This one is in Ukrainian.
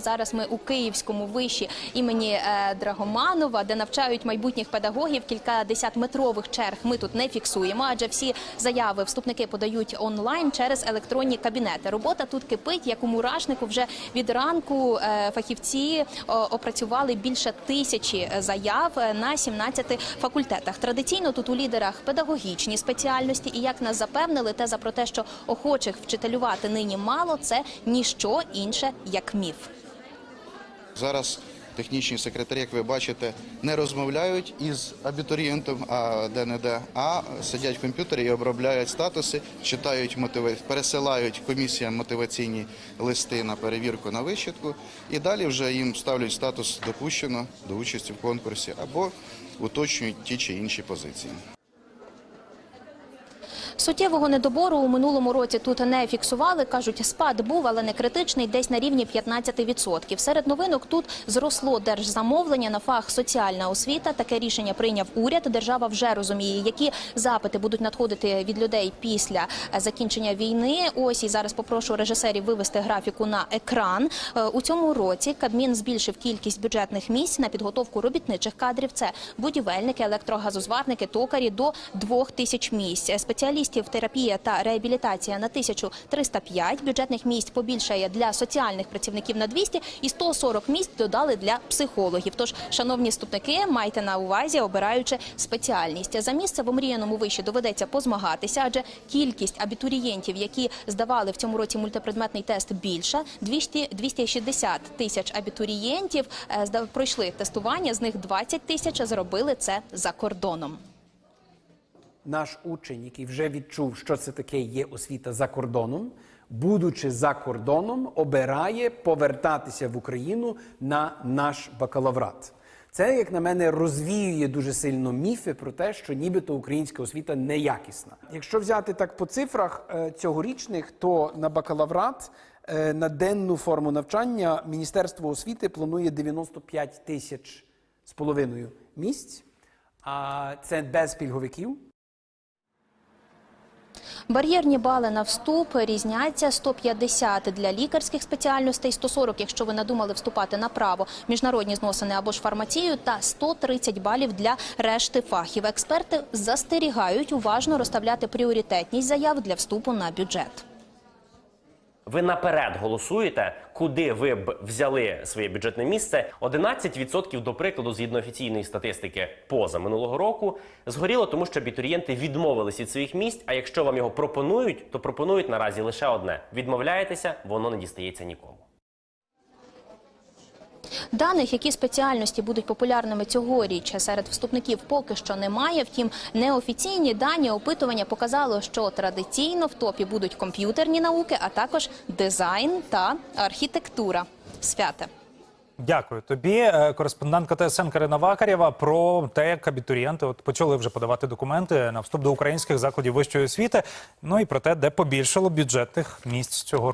Зараз ми у Київському виші імені е, Драгоманова, де навчають майбутніх педагогів. Кількадесят метрових черг ми тут не фіксуємо, адже всі заяви вступники подають онлайн через електронні кабінети. Робота тут кипить, як у мурашнику. Вже від ранку е, фахівці опрацювали більше тисячі заяв е, на 17 факультетах. Традиційно тут у лідерах педагогічні спеціальності, і як нас запевнили, теза про те, що охочих вчителювати нині мало, це ніщо інше як міф. Зараз технічні секретарі, як ви бачите, не розмовляють із абітурієнтом, а де-не-де, а сидять в комп'ютері і обробляють статуси, читають мотиви, пересилають комісіям мотиваційні листи на перевірку на вищитку, і далі вже їм ставлять статус допущено до участі в конкурсі або уточнюють ті чи інші позиції. Суттєвого недобору у минулому році тут не фіксували. кажуть, спад був, але не критичний, десь на рівні 15%. Серед новинок тут зросло держзамовлення на фах соціальна освіта. Таке рішення прийняв уряд. Держава вже розуміє, які запити будуть надходити від людей після закінчення війни. Ось і зараз попрошу режисерів вивести графіку на екран. Е, У цьому році Кабмін збільшив кількість бюджетних місць на підготовку робітничих кадрів. Це будівельники, електрогазозварники, токарі до 2 тисяч місць. Спеціалістів терапія та реабілітація на 1305. Бюджетних місць побільшає для соціальних працівників на 200 і 140 місць додали для психологів. Тож, шановні студники, майте на увазі, обираючи спеціальність. За місце в омріяному виші доведеться позмагатися, адже кількість абітурієнтів, які здавали в цьому році мультипредметний тест, більша 200, 260 тисяч абітурієнтів е, пройшли тестування. З них 20 тисяч зробили це за кордоном. Наш учень, який вже відчув, що це таке є освіта за кордоном, будучи за кордоном, обирає повертатися в Україну на наш бакалаврат. Це, як на мене, розвіює дуже сильно міфи про те, що нібито українська освіта неякісна. Якщо взяти так по цифрах е, цьогорічних, то на бакалаврат е, на денну форму навчання Міністерство освіти планує 95 тисяч з половиною місць. А це без пільговиків. Бар'єрні бали на вступ різняться 150 для лікарських спеціальностей, 140, якщо ви надумали вступати на право, міжнародні зносини або ж фармацію, та 130 балів для решти фахів. Експерти застерігають уважно розставляти пріоритетність заяв для вступу на бюджет. Ви наперед голосуєте, куди ви б взяли своє бюджетне місце. 11% до прикладу, згідно офіційної статистики, поза минулого року згоріло, тому що абітурієнти відмовились від своїх місць. А якщо вам його пропонують, то пропонують наразі лише одне: відмовляєтеся, воно не дістається нікому. Даних, які спеціальності будуть популярними цьогоріч серед вступників, поки що немає. Втім, неофіційні дані опитування показало, що традиційно в топі будуть комп'ютерні науки, а також дизайн та архітектура. Святе. Дякую тобі, Е, кореспондентка ТСН Карина Вакарєва, про те, як абітурієнти от почали вже подавати документи на вступ до українських закладів вищої освіти. Ну і про те, де побільшало бюджетних місць цього року.